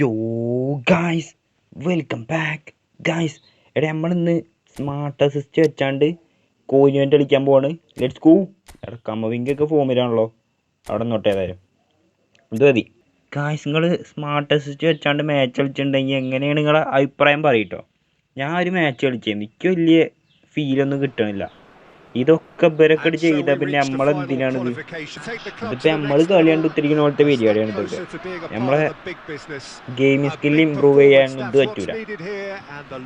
യോ guys welcome back guys എടാ നമ്മളിന്ന് സ്മാർട്ട് അസിസ്റ്റ് വെച്ചാണ്ട് കോയിനുവേണ്ടി കളിക്കാൻ പോവാണ്. ലെറ്റ്സ് ഗോ എടാ കമവിങ്കൊക്കെ ഫോമിലാണല്ലോ അവിടെ നോട്ട് ഏതായാലും. ഇത് മതി. ഗായ്സ് നിങ്ങൾ സ്മാർട്ട് അസിസ്റ്റ് വെച്ചാണ്ട് മാച്ച് കളിച്ചിട്ടുണ്ടെങ്കിൽ എങ്ങനെയാണ് നിങ്ങളെ അഭിപ്രായം പറയട്ടോ ഞാൻ ഒരു മാച്ച് കളിച്ചത് എനിക്ക് വലിയ ഫീലൊന്നും കിട്ടണില്ല. ഇതൊക്കെ ഇവരൊക്കെ ചെയ്ത പിന്നെ നമ്മളെന്തിനാണ് ഇത്? ഇതിപ്പോ നമ്മൾ കളിയാണ്ട് കണ്ട് ഉത്തിരിക്കുന്ന പോലത്തെ പരിപാടിയാണ് ഇതൊക്കെ. നമ്മളെ ഗെയിമിംഗ് സ്കില്ല് ഇമ്പ്രൂവ് ചെയ്യാൻ ഇത് പറ്റൂല.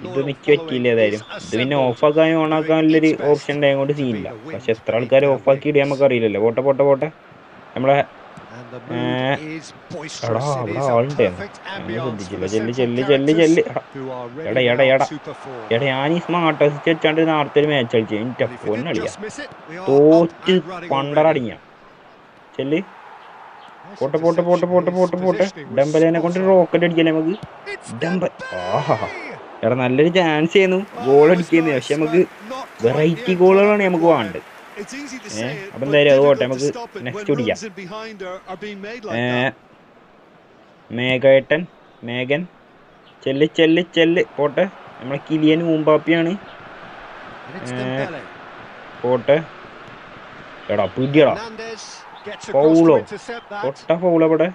ഇത് മിക്ക പറ്റിയില്ല ഏതായാലും ഇത് പിന്നെ ഓഫാക്കാനും ഓൺ ആക്കാനുള്ളൊരു ഓപ്ഷൻ ഉണ്ടായത് കൊണ്ട് സീനില്ല. പക്ഷെ എത്ര ആൾക്കാർ ഓഫാക്കി ഇടുക നമുക്ക് അറിയില്ലല്ലോ പോട്ടെ പോട്ടെ പോട്ടെ. നമ്മളെ എടാ അവിടെ ആളുണ്ട് ഞാൻ ശ്രദ്ധിച്ചില്ല ചെല്ല് ചെല്ല് ചെല്ല് ചെല്ല്. എടാ എടാ എടാ. എടാ ഞാൻ ഈ സ്മാർട്ട് അസിസ്റ്റ് വെച്ചാണ്ട് നേരത്തെ ഒരു മാച്ച് കളിച്ചു. എന്റെ പൊന്നടിയാ തോറ്റ് പണ്ടറടിഞ്ഞ. ചെല്ല്. പോട്ടെ പോട്ടെ പോട്ടെ പോട്ടെ പോട്ടെ പോട്ടെ. ഡംബലേനെ കൊണ്ട് റോക്കറ്റ് അടിക്കല്ലേ നമുക്ക്? ഡംബ ആഹാ. എടാ നല്ലൊരു ചാൻസ് ചെയ്യുന്നു ഗോൾ അടിക്കുന്നു. പക്ഷെ നമുക്ക് വെറൈറ്റി ഗോളുകളാണ് നമുക്ക് വേണ്ടത്. അപ്പൊ എന്തായാലും അത് പോട്ടെ നമുക്ക് നെക്സ്റ്റ് പിടിക്കാം ഏ, മേഘേട്ടൻ മേഘൻ. ചെല്ല് ചെല്ല് ചെല്ല്. പോട്ടെ. നമ്മളെ കിലിയൻ മൂമ്പാപ്പിയാണ്. പോട്ടെ. എടാ പിടിയടാ പൗളോ പൊട്ട ഫൗൾ അവിടെ.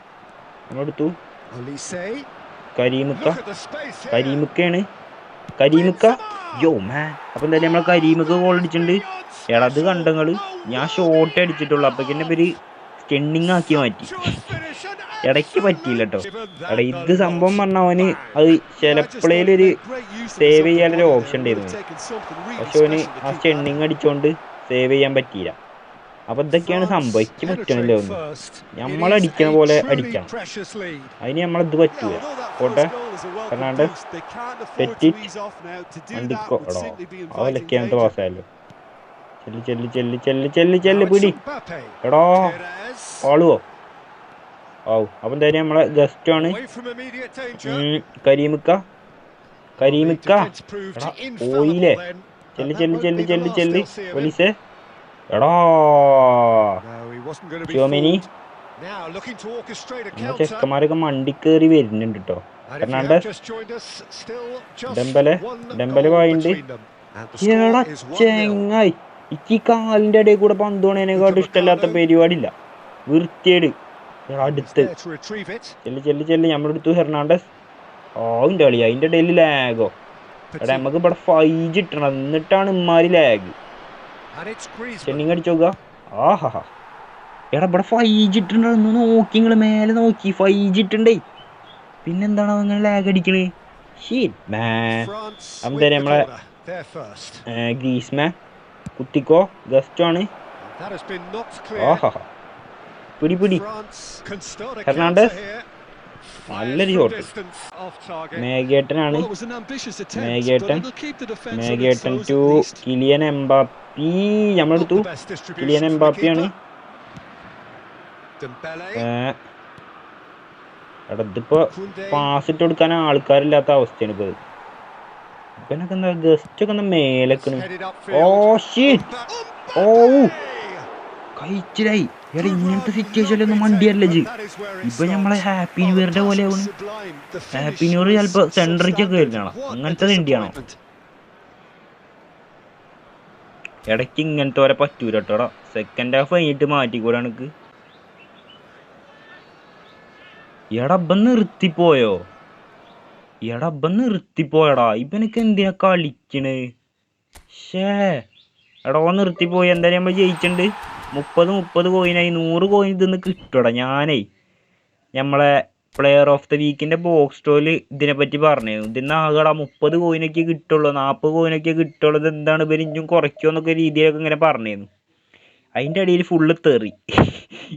നമ്മളെടുത്തു. കരീമുക്ക. കരീമുക്കയാണ്. കരീമുക്ക. യോ മാ അപ്പം എന്തായാലും നമ്മളെ കരീമുക്ക ഗോൾ അടിച്ചിട്ടുണ്ട്. എടാ അത് കണ്ടങ്ങൾ? ഞാൻ ഷോട്ട് അടിച്ചിട്ടുള്ളൂ അപ്പൊക്കെന്നെ പേര് സ്റ്റെണ്ണിങ് ആക്കി മാറ്റി. ഇടയ്ക്ക് പറ്റിയില്ല കേട്ടോ എടാ ഇത് സംഭവം പറഞ്ഞ അവന് അത് ചിലപ്പോഴേലൊരു സേവ് ചെയ്യാനൊരു ഓപ്ഷൻ ഉണ്ടായിരുന്നു. പക്ഷെ അവന് ആ സ്റ്റെണ്ണിങ് അടിച്ചോണ്ട് സേവ് ചെയ്യാൻ പറ്റിയില്ല. അപ്പൊ ഇതൊക്കെയാണ് സംഭവിച്ച് പറ്റണില്ല ഒന്ന് നമ്മൾ അടിക്കണ പോലെ അടിക്കണം. അതിന് നമ്മളിത് പറ്റൂല. പോട്ടെ. ഫെർണാണ്ടസ് പെറ്റിറ്റ് അണ്ടിക്കോ എടോ അവലൊക്കെയാണ് പാസ്സായല്ലോ ചെല്ല് ചെല്ല് ചെല്ല് ചെല്ല് ചെല്ല് ചെല്ല് പിടി. എടോ ആളുവോ? ഓ അപ്പം തന്നെ നമ്മളെ ഗസ്റ്റ് ആണ്. ഉം, കരീമിക്ക കരീമിക്ക. പോയില്ലേ ചെല്ല് ചെല്ല് ചെല്ല് ചെല്ല് ചെല്ല് പോലീസേ. എടാ ചെക്കന്മാരൊക്കെ മണ്ടി കയറി വരുന്നുണ്ട് കേട്ടോ ഫെർണാണ്ടസ്. Dembele Dembele പോയിണ്ട്. ചെങ്ങായി. ഇക്ക് കാലിന്റെ ഇടയിൽ കൂടെ പന്ത് പോണേനെക്കാട്ടും ഇഷ്ടമല്ലാത്ത പരിപാടിയില്ല. വൃത്തിയേട്. അടുത്ത്. അടുത്ത് ചെല്ല് ചെല്ല് ചെല്ല്. നമ്മളെടുത്തു ഹെർണാണ്ടസ്. ഓ അതിന്റെ കളി. അതിന്റെ ഇടയിൽ ലാഗോ. എടാ നമുക്ക് ഇവിടെ ഫൈവ് ജി ഇട്ടണം എന്നിട്ടാണ് ഇമ്മാരി ലാഗ്. ചെന്നിങ് അടിച്ചു നോക്കുക ആഹാ എടാ ഇവിടെ ഫൈവ് ഇട്ടിട്ടുണ്ടെന്ന് നോക്കി നിങ്ങൾ മേലെ നോക്കി. ഫൈവ് ജി ഇട്ടുണ്ടേ പിന്നെന്താണ് അങ്ങനെ ലാഗ് അടിക്കണേ? ഷീറ്റ് മാൻ അമ്പതരെ നമ്മളെ ഗ്രീസ്മാൻ കുത്തിക്കോ. ഗസ്റ്റ് ആണ്. പിടി പിടി. ഹെർണാണ്ടസ് നല്ലൊരു ഷോട്ട് മേഘേട്ടനാണ്. മേഘേട്ടൻ. മേഘേട്ടൻ ടു കിലിയൻ എംബാപ്പി നമ്മളെടുത്തു. കിലിയൻ എംബാപ്പിയാണ് എടാ ഇതിപ്പോ പാസ് ഇട്ട് കൊടുക്കാൻ ആൾക്കാരില്ലാത്ത അവസ്ഥയാണ് ഇപ്പൊ ഇത്. ഇവനൊക്കെ എന്താ ഗസ്റ്റ് ഒക്കെ എന്താ മേലക്കണ് ഓ ഷീറ്റ് ഓ കഴിച്ചിലായി. എടാ ഇങ്ങനത്തെ സിറ്റുവേഷനിലൊന്നും വണ്ടിയല്ല ജി. ഇപ്പൊ നമ്മളെ ഹാപ്പി ന്യൂ ഇയറിന്റെ പോലെ ആവണ്. ഹാപ്പി ന്യൂ ഇയർ ചിലപ്പോ സെൻട്രിക്കൊക്കെ വരുന്നതാണോ? അങ്ങനത്തെ തിണ്ടിയാണോ ഇടയ്ക്ക് ഇങ്ങനത്തെ വരെ പറ്റൂല കേട്ടോടാ സെക്കൻഡ് ഹാഫ് കഴിഞ്ഞിട്ട് മാറ്റിക്കൂടെ എനിക്ക്. എടബൻ നിർത്തിപ്പോയോ? എടബൻ നിർത്തിപ്പോയടാ ഇവനൊക്കെ എന്തിനാ കളിക്കണ്? ഷേ എടാ ഓ നിർത്തിപ്പോയി എന്തായാലും നമ്മൾ ജയിച്ചിട്ടുണ്ട്. മുപ്പത് മുപ്പത് കോയിനായി. നൂറ് കോയിൻ ഇതിന്ന് കിട്ടുമടാ ഞാനേ. നമ്മളെ പ്ലെയർ ഓഫ് ദ വീക്കിന്റെ ബോക്സ് സ്റ്റോറിൽ ഇതിനെപ്പറ്റി പറഞ്ഞിരുന്നു. ഇതിന്ന് ആകെടാ മുപ്പത് കോയിനൊക്കെ കിട്ടുള്ളൂ. നാൽപ്പത് കോയിനൊക്കെ കിട്ടുള്ളൂ. ഇത് എന്താണ് ഇവർ ഇഞ്ചും കുറയ്ക്കുമെന്നൊക്കെ രീതിയിലൊക്കെ ഇങ്ങനെ പറഞ്ഞിരുന്നു. അതിന്റെ ഇടയിൽ ഫുള്ള് തെറി.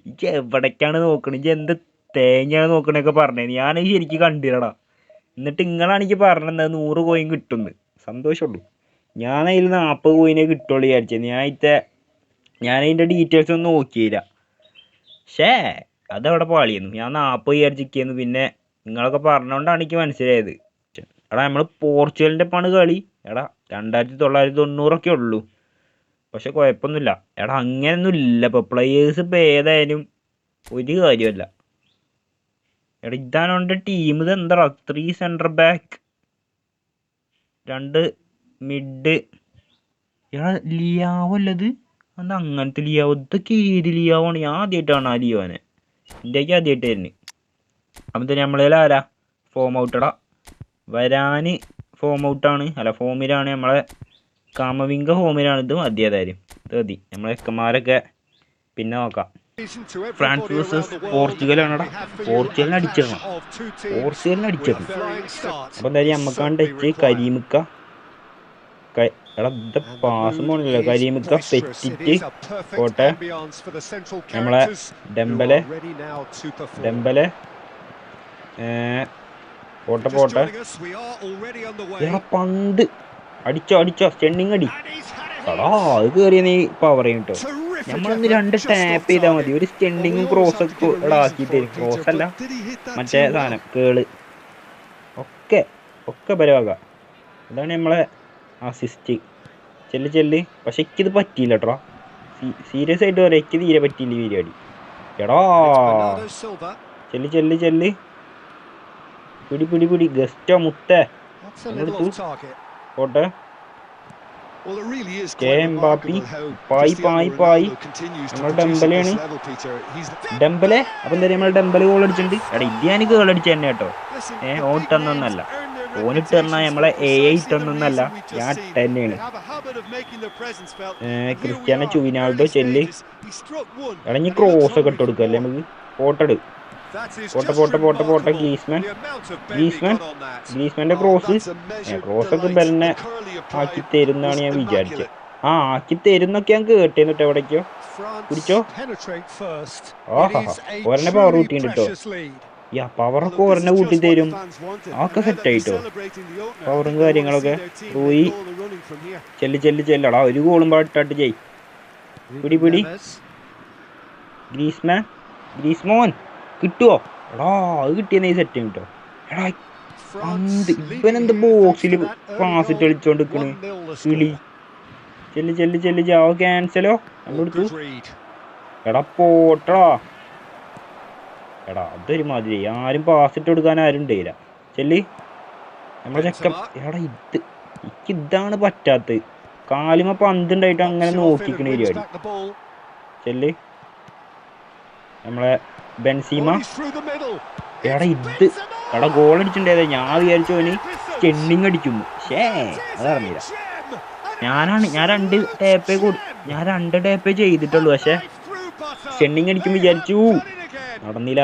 ഇജ്ജ് എവിടേക്കാണ് നോക്കണത് ഇജ്ജ് എന്ത് തേങ്ങയാണ് നോക്കണൊക്കെ പറഞ്ഞത് ഞാനത് ശരിക്കും കണ്ടില്ലടാ. എന്നിട്ട് നിങ്ങളാണെങ്കിൽ പറഞ്ഞത് നൂറ് കോയിൻ കിട്ടുന്നു. സന്തോഷമുള്ളൂ. ഞാൻ അതിൽ നാൽപ്പത് കോയിനെ കിട്ടുള്ളൂ വിചാരിച്ചത് ഞാൻ അതിന്റെ ഞാൻ അതിന്റെ ഡീറ്റെയിൽസ് ഒന്നും നോക്കിയില്ല. ഷേ അതവിടെ പാളിയെന്നു. ഞാൻ നാൽപ്പത് വിചാരിച്ചിരിക്കുന്നു. പിന്നെ നിങ്ങളൊക്കെ പറഞ്ഞുകൊണ്ടാണ് എനിക്ക് മനസ്സിലായത്. എടാ നമ്മൾ പോർച്ചുഗലിന്റെ പണ് കളി. എടാ രണ്ടായിരത്തി തൊള്ളായിരത്തി തൊണ്ണൂറൊക്കെ ഉള്ളൂ. പക്ഷെ കുഴപ്പമൊന്നുമില്ല. എടാ അങ്ങനെയൊന്നും ഇല്ല ഇപ്പോൾ പ്ലെയേഴ്സ് ഇപ്പോൾ ഏതായാലും ഒരു കാര്യമല്ല എടാ ഇതാണ് ടീം ഇത് എന്താ ത്രീ സെന്റർ ബാക്ക് രണ്ട് മിഡ് എടാ ലിയാവോ അത് അങ്ങനത്തെ ലിയാവോ? ഇതൊക്കെ ഏത് ലിയാവാണ്? ഞാൻ ആദ്യമായിട്ടാണ് ആ ലിയോനെ ഇന്ത്യയ്ക്ക് ആദ്യമായിട്ട് വരുന്നത് അപ്പം തന്നെ നമ്മളതിൽ ആരാ? ഫോം ഔട്ടടാ വരാന് ഫോം ഔട്ടാണ് അല്ല ഫോമിലാണ് നമ്മളെ കാമവിംഗ ഫോമിലാണ് ഇത് മതിയതായാലും മതി. നമ്മളെ ചെക്കന്മാരൊക്കെ പിന്നെ നോക്കാം. ഫ്രാൻസ് വേഴ്സസ് പോർച്ചുഗലാണടാ. പോർച്ചുഗലിനെ അടിച്ചിടണം. പോർച്ചുഗലിനെ അടിച്ചിടണം. അപ്പം എന്തായാലും നമ്മക്കാണ്ട് ടച്ച് കരീമിക്ക. എടാ ഇത് പാസ് പോണില്ല കരീമിക്ക പെറ്റിറ്റ് പോട്ടെ. നമ്മളെ ഡെമ്പലെ ഡെമ്പലെ പോട്ടെ പോട്ടെ. എടാ പന്ത്. അടിച്ചോ അടിച്ചോ. സ്റ്റെണ്ണിങ് അടി. എടാ അത് കയറിയ നീ പവറേ കേട്ടോ നമ്മളൊന്ന് രണ്ട് ടാപ്പ് ചെയ്താൽ മതി. ഒരു സ്റ്റെൻഡിങ്ങും ക്രോസ് ഒക്കെ ആക്കി തരും ക്രോസ് അല്ല. മറ്റേ സാധനം കേൾ ഒക്കെ ഒക്കെ ബലവാക അതാണ് നമ്മളെ അസിസ്റ്റ് ചെല്ല് ചെല്ല്. പക്ഷെ എനിക്കിത് പറ്റിയില്ല കേട്ടോ സീരിയസ് ആയിട്ട് പറയാം. എനിക്ക് തീരെ പറ്റിയില്ല ഈ പരിപാടി. എടാ. ചെല്ല് ചെല്ല് ചെല്ല്. പിടി പിടി പിടി. ഗസ്റ്റോ മുത്തേ. പോട്ടെ. എംബാപ്പി, പായ്, പായ്, പായ്. നമ്മൾ ഡെമ്പലെയാണ്. ഡെമ്പലെ അപ്പം എന്താ നമ്മൾ ഡെമ്പൽ ഗോൾ അടിച്ചിട്ടുണ്ട്. എടാ ഇന്ത്യാനിക്ക് ഗോൾ അടിച്ച തന്നെ കേട്ടോ. ഏ ഓൻ ഇട്ടെന്നൊന്നല്ല ഓനിട്ട് പറഞ്ഞാൽ നമ്മളെ എ ഐ ഞാൻ തന്നെയാണ്. ക്രിസ്ത്യാനോ ചുവിനാൾഡോ ചെല്ല്. എടാ ഇനി ക്രോസ് ഒക്കെ ഇട്ട് കൊടുക്കല്ലേ നമുക്ക്? പോട്ടെട് പോട്ടെ പോട്ടെ പോട്ടെ പോട്ടെ ഗ്രീസ്മാൻ. ഗ്രീസ്മാൻ ഗ്രീസ്മാൻ ഗ്രീസ്മാന്റെ ക്രോസ് ക്രോസ് ഒക്കെ ബെലിനെ ആക്കി തരുന്നാണ് ഞാൻ വിചാരിച്ചത്. ആ ആക്കി തരുന്നൊക്കെ ഞാൻ കേട്ടേന്ന് കേട്ടോ എവിടേക്കോ? പിടിച്ചോ? ആഹാ ഒരെണ്ണ പവർ കൂട്ടിണ്ട് കേട്ടോ യാ പവറൊക്കെ ഒരെണ്ണ കൂട്ടി തരും. ഒക്കെ സെറ്റ് ആയിട്ടോ പവറും കാര്യങ്ങളൊക്കെ പോയി ചെല്ലു ചെല്ലു ചെല്ലടാ. ഒരു ഗോളും പാട്ടിട്ട് ചെയ് പിടി, പിടി. ഗ്രീസ്മാൻ ഗ്രീസ്മോൻ കിട്ടുവോ? എടാ അത് കിട്ടിയ നീ സെറ്റ് കിട്ടോ എടാ പന്ത് ഇവനെന്ത് ബോക്സിൽ ക്ലാസ് ഇട്ട് കളിച്ചോണ്ട് നിൽക്കണ് കിളി. ചെല്ലു ചെല്ലു ചെല്ലു ജാവോ ക്യാൻസലോ നമ്മളെടുത്തു എടാ പോട്ടടാ. എടാ അതൊരു മാതിരി ആരും പാസ് ഇട്ട് കൊടുക്കാൻ ആരും ഉണ്ടായില്ല ചെല്ലി. നമ്മുടെ ചെക്ക എടാ ഇത് എനിക്ക് ഇതാണ് പറ്റാത്തത്. കാലിമ പന്ത് ഉണ്ടായിട്ട് അങ്ങനെ നോക്കിക്കണ പരിപാടി. ചെല്ല്. നമ്മളെ ബെൻസീമ. എടാ ഇത് എടാ ഗോൾ അടിച്ചിട്ടുണ്ടായത്. ഞാൻ വിചാരിച്ചു അവന് ചെണ്ണിങ് അടിക്കുന്നു. ഷേ അതറിഞ്ഞില്ല. ഞാനാണ് ഞാൻ രണ്ട് ടേപ്പേ കൊടു ഞാൻ രണ്ട് ടേപ്പേ ചെയ്തിട്ടുള്ളൂ. പക്ഷെ ചെണ്ണിങ് അടിക്കും വിചാരിച്ചു. നടന്നില്ല.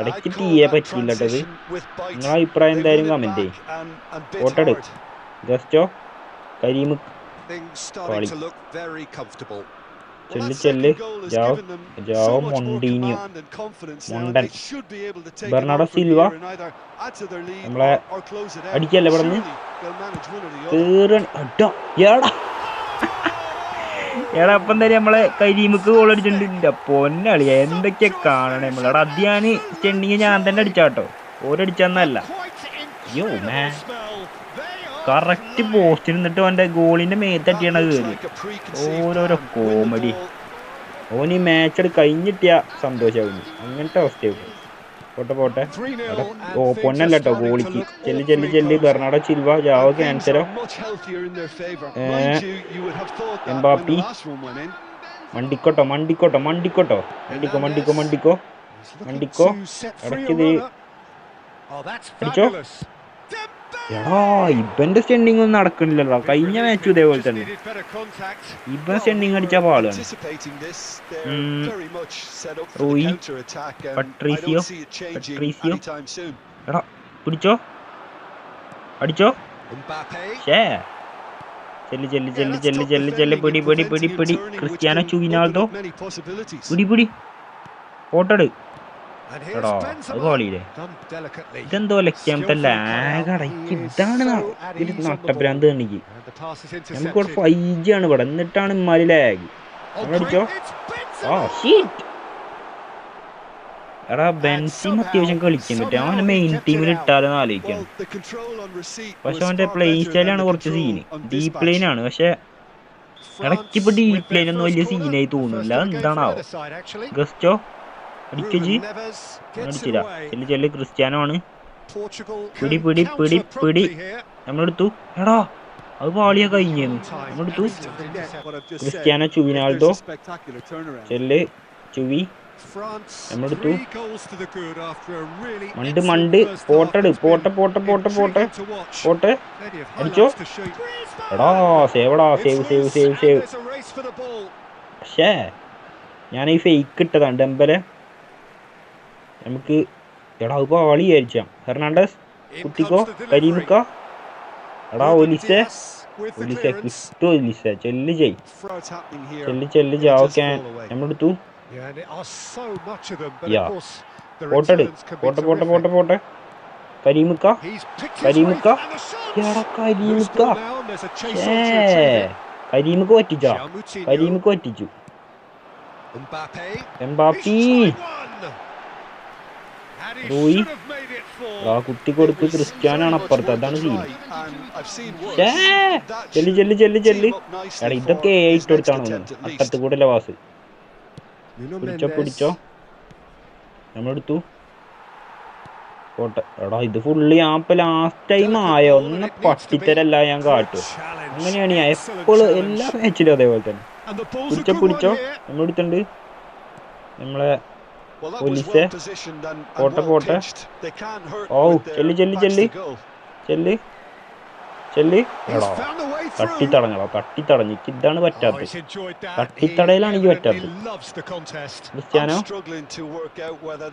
ഇടയ്ക്ക് തീയെ പറ്റിയില്ല കേട്ടത് നിങ്ങളെ അഭിപ്രായം എന്തായാലും കമന്റ് ചെയ്യ്. വോട്ടെടു ജസ്റ്റോ കരീമ് കളി. ചെല്ല് ചെല്ല്. Joao Joao Moutinho. മൊണ്ടൻ. Bernardo Silva. നമ്മളെ അടിക്കല്ലേ ഇവിടുന്ന് കേറണ അടാ എടാ എടാ. അപ്പം തന്നെ നമ്മളെ കരീമുക്ക് ഗോൾ അടിച്ചിട്ടുണ്ട്. ഇല്ല പൊന്നളിയ എന്തൊക്കെയാ കാണണേ നമ്മളെടാ അത് ഞാൻ ചെണ്ടിങ് ഞാൻ തന്നെ അടിച്ചാട്ടോ ഓരടിച്ചെന്നല്ല. യോ മാ കറക്റ്റ് പോസ്റ്റിൽ നിന്നിട്ട് അവന്റെ ഗോളിന്റെ മേത്തട്ടിയാണ് കയറി ഓരോരോ കോമഡി ഓൻ ഈ മാച്ച് കഴിഞ്ഞിട്ടിയ സന്തോഷമാകുന്നു അങ്ങനത്തെ അവസ്ഥയാകും പോട്ടെ പോട്ടെ. ഓ പൊന്നല്ല കേട്ടോ ഗോളിക്ക് ചെല്ലി ചെല്ലി ചെല്ലി. Bernardo Silva Joao Cancelo Mbappe. മണ്ടിക്കോട്ടോ മണ്ടിക്കോട്ടോ മണ്ടിക്കോട്ടോ. മണ്ടിക്കോ മണ്ടിക്കോ മണ്ടിക്കോ. മണ്ടിക്കോ. ഇടയ്ക്കിത് അടിച്ചോ? എടാ ഇവന്റെ സ്റ്റെൻഡിങ് ഒന്നും നടക്കണില്ലല്ലോ. കഴിഞ്ഞ മാച്ചും ഇതേപോലെ തന്നെ. ഇവൻ സ്റ്റെൻഡിങ് അടിച്ച പാളാണ്. റൂയി, പട്രീസിയോ. എടാ പിടിച്ചോ? അടിച്ചോ? ഷേ. ചെല്ലി ചെല്ലി ചെല്ലി ചെല്ലി ചെല്ലി ചെല്ല് പിടി പിടി പിടി പിടി. ക്രിസ്ത്യാനോ ചുവിനാൾഡോ? പിടി പിടി. ഓട്ടട് എടാ അത് കോളിയില്ലേ? ഇതെന്തോ ലക്ഷ്യമത്തെ ലാഗട ഇതാണ് ന- ഒരു നമുക്ക് നമുക്കിവിടെ ഫൈവ് ജി ആണ് ഇവിടെ. എന്നിട്ടാണ് ഇമ്മാരി ലാഗ് അടിച്ചോ ആ ഷീറ്റ് എടാ ബെൻസിം അത്യാവശ്യം കളിക്കാൻ പറ്റും അവനെ മെയിൻ ടീമിൽ ഇട്ടാലോ ആലോചിക്കാണ്. പക്ഷെ അവന്റെ പ്ലേ സ്റ്റൈലാണ് കുറച്ച് സീന് ഡീപ് ലൈൻ ആണ്. പക്ഷെ ഇടയ്ക്ക് ഇപ്പൊ ഡീപ് ലൈൻ ഒന്നും വലിയ സീനായി തോന്നുന്നില്ല. അതെന്താണാവോ? ഗസ്റ്റോ? അടിക്കജി അടിച്ചില്ല. ചെല്ലു ആണ് പിടി പിടി പിടി പിടി. നമ്മളെടുത്തു. എടാ അത് പാളിയ കഴിഞ്ഞു നമ്മളെടുത്തു. ക്രിസ്ത്യാനോ ചുവിനാൾഡോ. ചെല്ല് ചുവി. മണ്ട് മണ്ട്. പോട്ടെടു പോട്ടെ പോട്ടെ പോട്ടെ പോട്ടെ. പോട്ടെ. അടിച്ചോ. എടാ സേവടാ സേവ് സേവ് സേവ് സേവ് പക്ഷേ ഫേക്ക് ഇട്ടതാണ് ഡെമ്പലെ. നമുക്ക് എടാ അത് പാളി വിചാരിച്ചാ the delivery. കരിമുക്ക എടാ ഒലിസെ ഒലിസെ. കിട്ടോ ഒലിസെ ചെല്ല് ചെയ്. ചെല്ല് ചെല്ല് ജാവക്കാൻ നമ്മളെടുത്തു പോട്ടെട് പോട്ടെ പോട്ടെ. പോട്ടെ പോട്ടെ കരിമുക്ക കരിമുക്ക. എടാ കരിമുക്ക it. കരിമുക്ക് പറ്റിച്ചാ കരിമുക്ക് പറ്റിച്ചു. Mbappe four. ആ കുട്ടി കൊടുത്ത് ക്രിസ്ത്യാനാണ് അപ്പുറത്ത്. അതാണ് സീൻ ചെല്ലി ചെല്ലി ചെല്ലി ചെല്ല്. എടാ ഇതൊക്കെ for ഏ അപ്പുറത്ത് ഇട്ട് കൊടുത്താണ്. അട്ടത്ത് കൂടെ വാസ് പിടിച്ചോ പിടിച്ചോ. നമ്മളെടുത്തു. പോട്ടെ. എടാ ഇത് ഫുള്ള് ഞാൻ ഇപ്പൊ ലാസ്റ്റ് ടൈം ആയോ? ഒന്ന് പട്ടിത്തരല്ല ഞാൻ കാട്ടും. അങ്ങനെയാണ് ഞാൻ എപ്പോഴും. എല്ലാ മാച്ചിലും അതേപോലെ തന്നെ. പിടിച്ചോ പിടിച്ചോ. നമ്മളെടുത്തുണ്ട് നമ്മളെ പോലീസ് പോട്ടെ പോട്ടെ ഓ ചെല്ലി ചെല്ലി ചെല്ലി ചെല്ലി ചെല്ലി തട്ടിത്തടഞ്ഞോ തട്ടിത്തടഞ്ഞ് ഇതാണ് പറ്റാത്തത്. തട്ടിത്തടയിലാണെങ്കിൽ പറ്റാത്തത്. ക്രിസ്ത്യാനോ?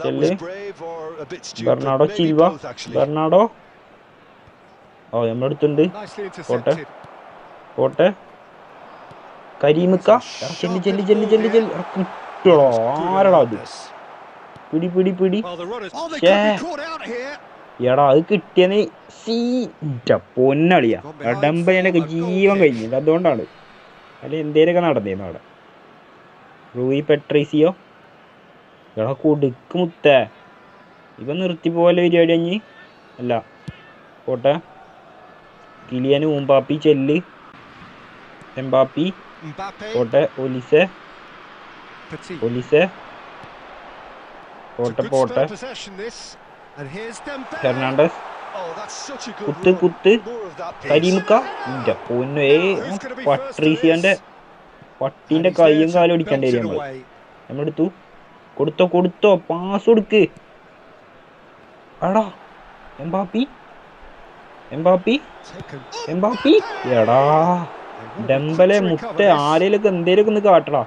ചെല്ലി ബെർണാഡോ ചിൽവ ബെർണാഡോ ഓ നമ്മളെടുത്തുണ്ട്. പോട്ടെ. പോട്ടെ. കരിമിക്ക. ചെല്ലി ചെല്ലി ചെല്ലി ചെല്ലി ചെല്ലി. കിട്ടോ ആരടാ പിടി പിടി പിടി. Oh, എടാ അത് കിട്ടിയെന്ന് സീറ്റ. പൊന്നളിയാ. എടമ്പനൊക്കെ ജീവൻ കഴിഞ്ഞില്ല. അതുകൊണ്ടാണ്. അല്ല എന്തേലൊക്കെ നടന്നേന്ന് അവിടെ. Rui Patricio? എടാ കൊടുക്ക് മുത്ത. ഇവ നിർത്തി പോലെ പരിപാടി അഞ്ഞ് അല്ല. പോട്ടെ. കിലിയന് ഊമ്പാപ്പി ചെല്ല്. എംബാപ്പി. Mbappe. പോട്ടെ ഒലിസെ. ഒലിസെ. പോട്ടെ പോട്ടെ. ഫെർണാണ്ടസ് കുത്ത് കുത്ത് കരിമുക്കാ പൊന്നേ. പട്രീസിയന്റെ പട്ടിന്റെ കൈയും കാലും അടിക്കേണ്ട ഏരിയ നമ്മൾ നമ്മളെടുത്തു. കൊടുത്തോ കൊടുത്തോ. പാസ് കൊടുക്ക്. അടാ എംബാപ്പി. എംബാപ്പി. എംബാപ്പി. എടാ ഡെമ്പലെ മുട്ട ആരേലൊക്കെ എന്തേലൊക്കെ ഒന്ന് കാട്ടടാ.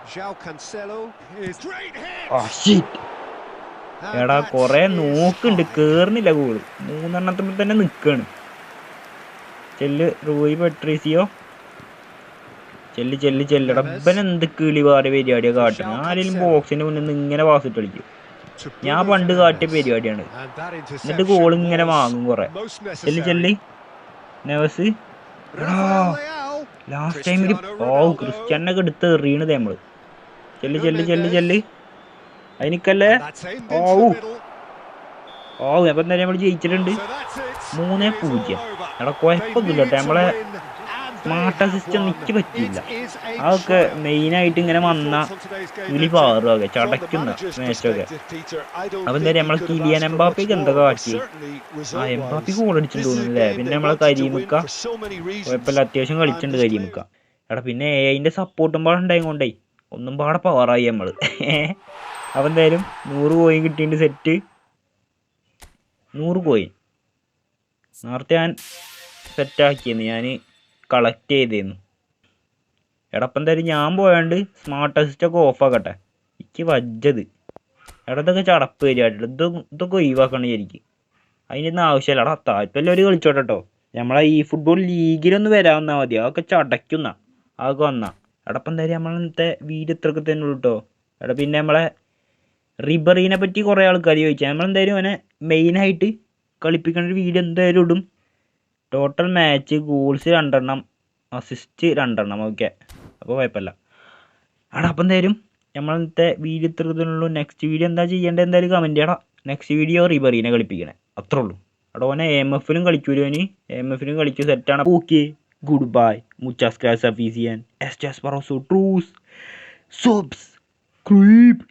എടാ കൊറേ നോക്കുണ്ട്. കേറുന്നില്ല ഗോൾ മൂന്നെണ്ണത്തിൽ തന്നെ നിക്കാണ്. ചെല്ല് റൂയി പെട്രീസിയോ? ചെല്ല് ചെല്ല് ചെല്ലടാ ഇവൻ എന്ത് കിളി പാറിയ പരിപാടിയാ കാട്ടണം ആരെങ്കിലും ബോക്സിന്റെ മുന്നിൽ നിന്ന് ഇങ്ങനെ പാസിട്ട് കളിക്കും. ഞാൻ പണ്ട് കാട്ടിയ. പരിപാടിയാണ്. എന്നിട്ട് ഗോൾ ഇങ്ങനെ വാങ്ങും കുറെ. ചെല്ലി ചെല്ല്. നെവസ്. ലാസ്റ്റ് ടൈമിൽ ഓ. ക്രിസ്ത്യാനൊക്കെ എടുത്ത് എറിയണത് നമ്മൾ. ചെല്ല് ചെല്ല് ചെല്ല് ചെല്ല്. അതിനിക്കല്ലേ ഓ ഓ എപ്പം തന്നെ നമ്മൾ ജയിച്ചിട്ടുണ്ട്. മൂന്നേ പൂജ്യം. എടാ കുഴപ്പമൊന്നുമില്ല നമ്മളെ മാട്ട സിസ്റ്റം നിൽക്കി പറ്റിയില്ല. അതൊക്കെ മെയിനായിട്ട് ഇങ്ങനെ വന്ന കിളി പാറുക ചടയ്ക്കുന്ന മാച്ചൊക്കെ അപ്പം തന്നെ നമ്മളെ കിളിയൻ എംബാപ്പിക്ക് എന്തൊക്കെ കാട്ടി? ആ എംബാപ്പിക്ക് കൂടടിച്ചു തോന്നുന്നില്ലേ പിന്നെ നമ്മളെ കരിമിക്ക കുഴപ്പമില്ല അത്യാവശ്യം കളിച്ചിട്ടുണ്ട് കരിമിക്ക എടാ പിന്നെ എ അതിന്റെ സപ്പോർട്ടും പാടെ ഉണ്ടായി കൊണ്ടേ ഒന്നും പാടെ പവറായി നമ്മൾ അപ്പൊ എന്തായാലും നൂറ് കോയിൻ കിട്ടിയിട്ട് സെറ്റ് നൂറ് കോയിൻ നേരത്തെ ഞാൻ സെറ്റാക്കിയെന്ന് ഞാൻ കളക്ട് ചെയ്തേന്നു എടപ്പം തരും ഞാൻ പോയാണ്ട് സ്മാർട്ട് അസിസ്റ്റൊക്കെ ഓഫാക്കട്ടെ എനിക്ക് വജ്ജത്. എടാ ഇതൊക്കെ ചടപ്പ് വരികയായിട്ട് ഇത് ഇതൊക്കെ ഒഴിവാക്കണം ശരിക്ക് അതിനൊന്നും ആവശ്യമില്ല. എടാ താല്പര്യം ഒരു കളിച്ചോട്ടെ നമ്മളെ ഈ ഫുട്ബോൾ ലീഗിലൊന്ന് വരാമെന്നാൽ മതി. അതൊക്കെ ചടയ്ക്കുന്ന. അതൊക്കെ വന്നാൽ എടപ്പം എന്തായാലും നമ്മൾ ഇന്നത്തെ വീഡിയോ ഇത്രയൊക്കെ തന്നെ ഉള്ളൂ കേട്ടോ എടാ പിന്നെ നമ്മളെ റിബറീനെ പറ്റി കുറേ ആൾക്കാർ ചോദിച്ചാൽ നമ്മളെന്തായാലും അവനെ മെയിനായിട്ട് കളിപ്പിക്കുന്ന ഒരു വീഡിയോ എന്തായാലും ഇടും. ടോട്ടൽ മാച്ച് ഗോൾസ് രണ്ടെണ്ണം അസിസ്റ്റ് രണ്ടെണ്ണം. ഓക്കെ അപ്പോൾ കുഴപ്പമില്ല. ആടാ അപ്പം എന്തായാലും നമ്മളത്തെ വീഡിയോ ഇത്രയുള്ളൂ നെക്സ്റ്റ് വീഡിയോ എന്താ ചെയ്യേണ്ടത് എന്തായാലും കമന്റ് ചെയ്യടാ നെക്സ്റ്റ് വീഡിയോ റിബറീനെ കളിപ്പിക്കണേ. അത്രേ ഉള്ളൂ. അവിടെ ഓനെ എം എഫിലും കളിക്കൂലോ ഇനി എം എഫിലും കളിച്ചു. സെറ്റാണ് ഓക്കെ ഗുഡ് ബൈ മുച്ചാസ് ക്രാസ് ഈസിയൻ എസ് ജാസ് പറോസോ ട്രൂസ് സോപ്സ് ക്രീപ്